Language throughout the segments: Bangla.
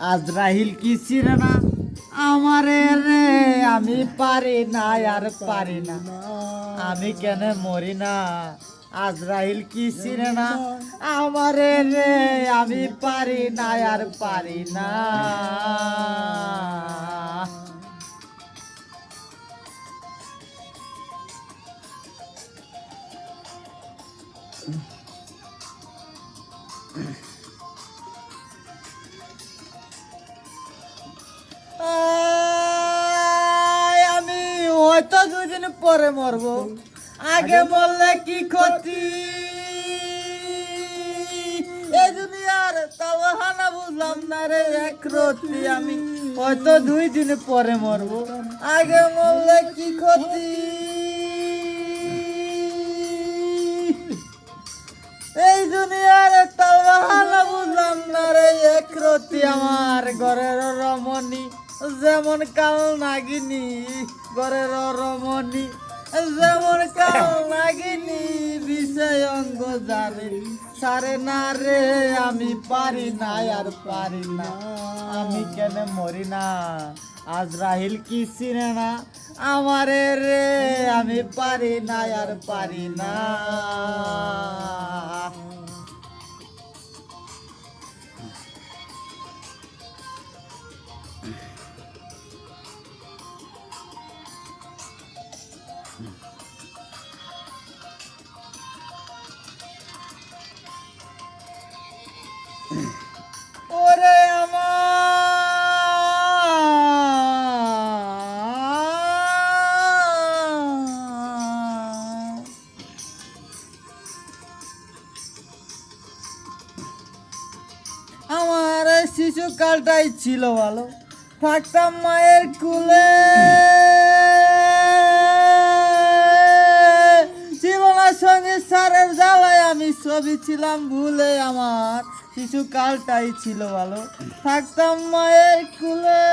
আজরাহিল কি চিনে না? আমারে রে আমি পারি না আর পারি না। আমি কেন মরি না? আজরাইল কি চিনে না? আমারে রে আমি পারি না আর পারি না। আয়, হয়তো পরে মরবো। আগে মরলে কি ক্ষতি? এই দুনিয়ার তালহানা বুঝলাম না রে, এক রতি আমি। হয়তো দুই দিন পরে মরবো। আগে মরলে কি ক্ষতি? এই দুনিয়ার তালবাহানা বুঝলাম না রে, এক রতি আমার ঘরের রমণী, যেমন কাল নাগিনী। ঘরের রমণী যেমন কাল নাগিনী, বিষয় অঙ্গ জানে। সারে না রে, আমি পারি না, আর পারি না। আমি কেন মরি না? আজরাহিল কি চিনে না? আমারে রে, আমি পারি না, আর পারি না। ওরে আমার। শিশুকালটাই ছিল ভালো। থাকতাম মায়ের কুলে। ছবি ছিলাম ভুলে আমার শিশুকালটাই ছিল ভালো। থাকতাম মায়ের কুলে।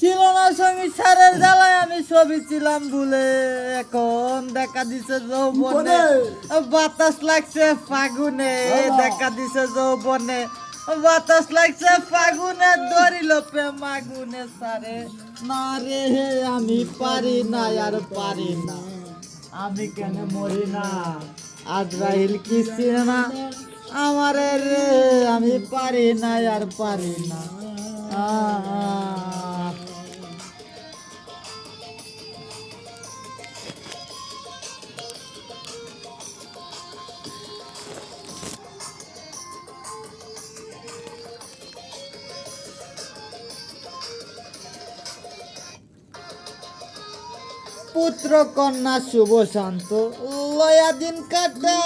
ছিল না সঙ্গী সারের জ্বালায় আমি ছবি ছিলাম ভুলে। এখন দেখা দিছে যৌবনে। বাতাস লাগছে ফাগুনে। দেখা দিছে যৌবনে। বাতাস লাগছে, ফাগুনে ধরিল প্রেম মাগুনে সারে। না রে হে, আমি পারি না, আর পারি না। আমি কেন মরি না? আজরাইল কি চিনে না আমারে রে, আমি পারি না, আর পারি না। আহ পুত্র কন্যা শুভ শান্ত। লয়া দিন কাটা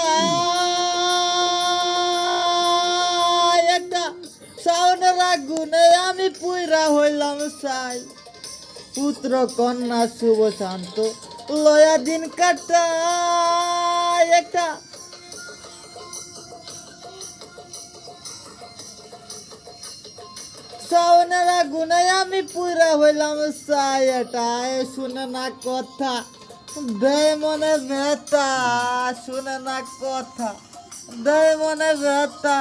আগুনে আমি পুইরা হইলাম সাই। পুত্র কন্যা শুভ শান্ত। লয়া দিন কাটা একটা সাউনের গুনাই আমি পুরা হইলাম সাইটায় শুনে না কথা দেয় মনে ব্যথা, শুনে না কথা দেয় মনে ব্যথা।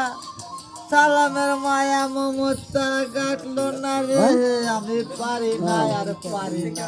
সালামের মায়া মমতা কাটলো না রে, আমি পারি না, আর পারি না।